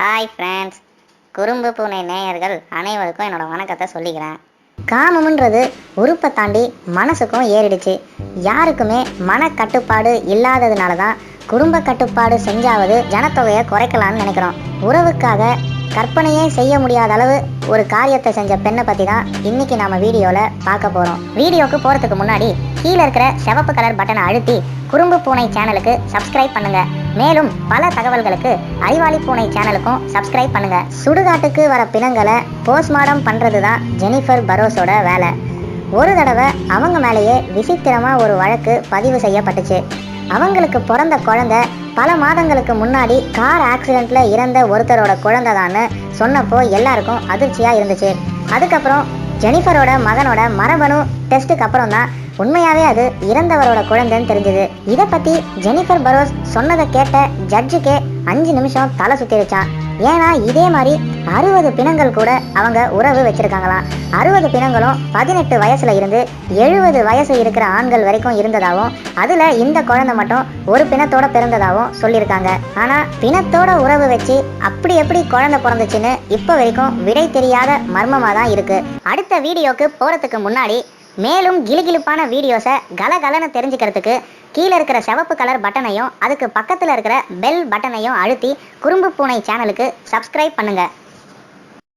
Hi friends குறும்பு பூனை நேயர்கள் அனைவருக்கும் என்னோட வணக்கத்தை சொல்லிக்கிறேன். காமம்ன்றது உறுப்பை தாண்டி மனசுக்கும் ஏறிடுச்சு. யாருக்குமே மன கட்டுப்பாடு இல்லாததுனால தான் குடும்ப கட்டுப்பாடு செஞ்சாவது ஜனத்தொகையை குறைக்கலாம்னு நினைக்கிறோம். உறவுக்காக கற்பனையே செய்ய முடியாத அளவு ஒரு காரியத்தை செஞ்ச பெண்ணை பற்றி தான் இன்னைக்கு நாம வீடியோவில் பார்க்க போகிறோம் வீடியோக்கு போகிறதுக்கு முன்னாடி கீழே இருக்கிற சிவப்பு கலர் பட்டனை அழுத்தி குறும்பு பூனை சேனலுக்கு சப்ஸ்கிரைப் பண்ணுங்கள் மேலும் பல தகவல்களுக்கு அறிவாளி பூனை சேனலுக்கும் சப்ஸ்கிரைப் பண்ணுங்க. சுடுகாட்டுக்கு வர பிணங்களை போஸ்ட்மார்டம் பண்றது தான் ஜெனிஃபர் பரோஸோட வேலை. ஒரு தடவை அவங்க மேலேயே விசித்திரமா ஒரு வழக்கு பதிவு செய்யப்பட்டுச்சு. அவங்களுக்கு பிறந்த குழந்தை பல மாதங்களுக்கு முன்னாடி கார் ஆக்சிடென்ட்ல இறந்த ஒருத்தரோட குழந்தை தான் சொன்னப்போ எல்லாருக்கும் அதிர்ச்சியா இருந்துச்சு. அதுக்கப்புறம் ஜெனிஃபரோட மகனோட மரபணு டெஸ்ட்டுக்கு அப்புறம் தான் உண்மையாவே அது இறந்தவரோட குழந்தைன்னு தெரிஞ்சது. இதை பத்தி ஜெனிஃபர் பரோஸ் சொன்னதை கேட்ட ஜட்ஜுக்கே அஞ்சு நிமிஷம் தலை சுத்திருச்சான் ஏன்னா இதே மாதிரி அறுபது பிணங்கள் கூட அவங்க உறவு வச்சிருக்காங்களாம். அறுபது பிணங்களும் பதினெட்டு வயசுல இருந்து எழுபது வயசு இருக்கிற ஆண்கள் வரைக்கும் இருந்ததாகவும் அதுல இந்த குழந்தை மட்டும் ஒரு பிணத்தோட பிறந்ததாகவும் சொல்லியிருக்காங்க. ஆனா பிணத்தோட உறவு வச்சு அப்படி எப்படி குழந்தை பிறந்துச்சுன்னு இப்போ வரைக்கும் விடை தெரியாத மர்மமா தான் இருக்கு. அடுத்த வீடியோக்கு போறதுக்கு முன்னாடி மேலும் கிலுகிலுப்பான வீடியோஸை கலகலன்னு தெரிஞ்சுக்கிறதுக்கு கீழே இருக்கிற சிவப்பு கலர் பட்டனையும் அதுக்கு பக்கத்தில் இருக்கிற பெல் பட்டனையும் அழுத்தி குறும்பு பூனை சேனலுக்கு சப்ஸ்கிரைப் பண்ணுங்கள்